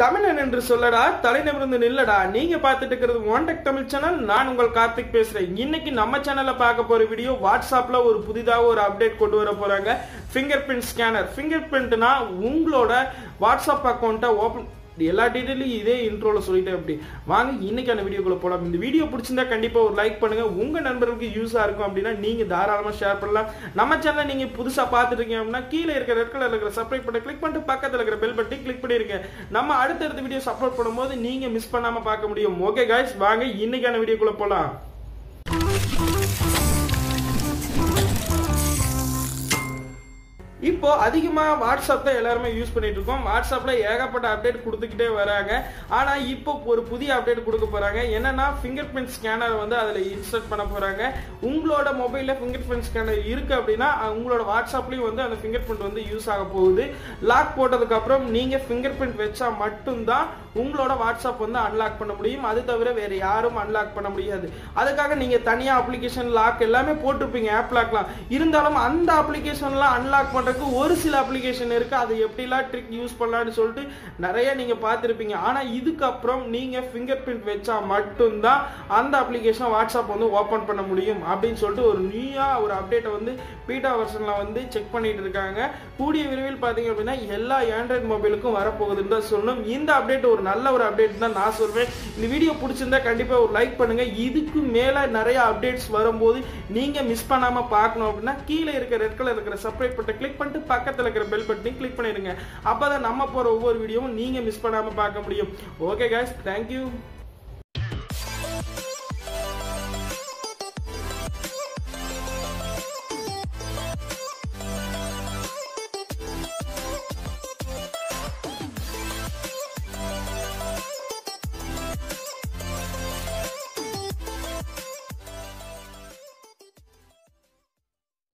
தமிழன் என்று சொல்லடா தலைநிமிர்ந்து நில்லடா. நீங்க பார்த்துட்டு இருக்கிறது ஒன்டெக் தமிழ் சேனல் நான் உங்கள் கார்த்திக் பேசுறேன். இன்னைக்கு நம்ம சேனல்ல பார்க்க போற வீடியோ வாட்ஸ்அப்ல ஒரு புதிதாக ஒரு அப்டேட் கொண்டு வர போறாங்க. ஃபிங்கர் பிரிண்ட் ஸ்கேனர் ஃபிங்கர் பிரிண்ட்னா உங்களோட வாட்ஸ்அப் அக்கௌண்ட்டை ஓபன் எல்லா டீட்டெயிலையும் இதே இன்ட்ரோவில் சொல்லிட்டேன் அப்படி. வாங்க இன்னைக்கான வீடியோக்குள்ள போலாம். இந்த வீடியோ பிடிச்சிருந்தா கண்டிப்பாக ஒரு லைக் பண்ணுங்க. உங்க நண்பர்களுக்கு யூஸாக இருக்கும் அப்படின்னா நீங்க தாராளமாக ஷேர் பண்ணலாம். நம்ம சேனலை நீங்க புதுசாக பார்த்துட்டு இருக்கீங்க அப்படின்னா கீழே இருக்கிற ரெட் கலர் இருக்கிற சப்ஸ்கிரைப் பண்ண கிளிக் பண்ணிட்டு பக்கத்தில் இருக்கிற பெல் பட்டி கிளிக் பண்ணிருங்க. நம்ம அடுத்தடுத்த வீடியோஸ் அப்லோட் பண்ணும்போது நீங்க மிஸ் பண்ணாமல் பார்க்க முடியும். ஓகே காய்ஸ் வாங்க இன்னைக்கான வீடியோக்குள்ள போலாம். இப்போ அதிகமாக வாட்ஸ்அப் தான் எல்லாருமே யூஸ் பண்ணிட்டு இருக்கோம். வாட்ஸ்அப்பில் ஏகப்பட்ட அப்டேட் கொடுத்துக்கிட்டே வராங்க. ஆனால் இப்போ ஒரு புதிய அப்டேட் கொடுக்க போகிறாங்க என்னன்னா ஃபிங்கர் பிரிண்ட் ஸ்கேனர் வந்து அதில் இன்ஸ்டால் பண்ண போகிறாங்க உங்களோட மொபைலில் ஃபிங்கர் பிரிண்ட் ஸ்கேனர் இருக்குது அப்படின்னா உங்களோட வாட்ஸ்அப்லேயும் வந்து அந்த ஃபிங்கர் பிரிண்ட் வந்து யூஸ் ஆக போகுது. லாக் போட்டதுக்கப்புறம் நீங்கள் ஃபிங்கர் பிரிண்ட் வச்சா மட்டும்தான் உங்களோட வாட்ஸ்அப் வந்து அன்லாக் பண்ண முடியும். அது தவிர வேறு யாரும் அன்லாக் பண்ண முடியாது. அதுக்காக நீங்கள் தனியாக அப்ளிகேஷன் லாக் எல்லாமே போட்டிருப்பீங்க. ஆப் லாக்லாம் இருந்தாலும் அந்த அப்ளிகேஷன்லாம் அன்லாக் பண்றதுக்கு ஒரு சில அப்ளிகேஷன் இருக்குது அது எப்படிலாம் ட்ரிக் யூஸ் பண்ணலான்னு சொல்லிட்டு நிறைய நீங்கள் பார்த்துருப்பீங்க. ஆனால் இதுக்கப்புறம் நீங்கள் ஃபிங்கர் பிரிண்ட் வச்சா மட்டும்தான் அந்த அப்ளிகேஷன் வாட்ஸ்அப் வந்து ஓப்பன் பண்ண முடியும் அப்படின்னு சொல்லிட்டு ஒரு நியூயாக ஒரு அப்டேட்டை வந்து பீட்டா வெர்ஷன்ல வந்து செக் பண்ணிட்டு இருக்காங்க. கூடிய விரைவில் பார்த்தீங்க அப்படின்னா எல்லா ஆண்ட்ராய்டு மொபைலுக்கும் வரப்போகுதுன்னு தான் சொல்லணும். இந்த அப்டேட் ஒரு நல்ல ஒரு அப்டேட் தான் நான் சொல்வேன். இந்த வீடியோ பிடிச்சிருந்தா கண்டிப்பாக ஒரு லைக் பண்ணுங்க. இதுக்கு மேலே நிறைய அப்டேட்ஸ் வரும்போது நீங்கள் மிஸ் பண்ணாமல் பார்க்கணும் அப்படின்னா கீழே இருக்க ரெட் கலர் இருக்கிற செப்பரேட் பட்டன் கிளிக் பண்ணிட்டு பக்கத்துல இருக்கிற பெல் பட்டனையும் கிளிக் பண்ணிடுங்க. அப்பதான் நம்ம போற ஒவ்வொரு வீடியோவும் நீங்க மிஸ் பண்ணாம பார்க்க முடியும். Okay case thank you